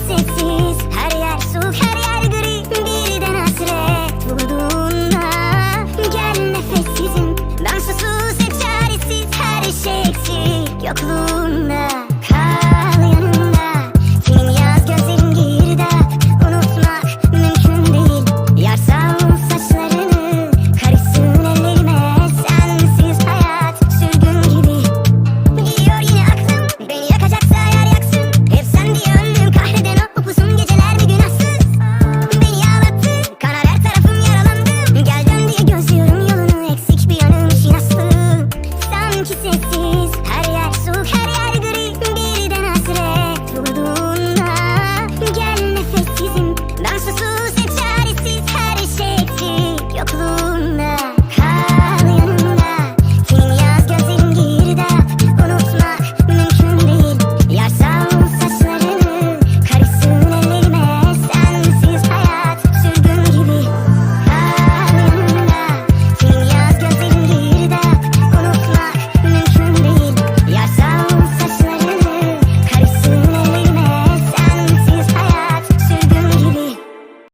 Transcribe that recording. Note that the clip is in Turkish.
sessiz Her yer soğuk her yer gri. Birden hasret vurduğunda Gel nefessizim Ben susuz hep çaresiz Her şey eksik. Yokluğum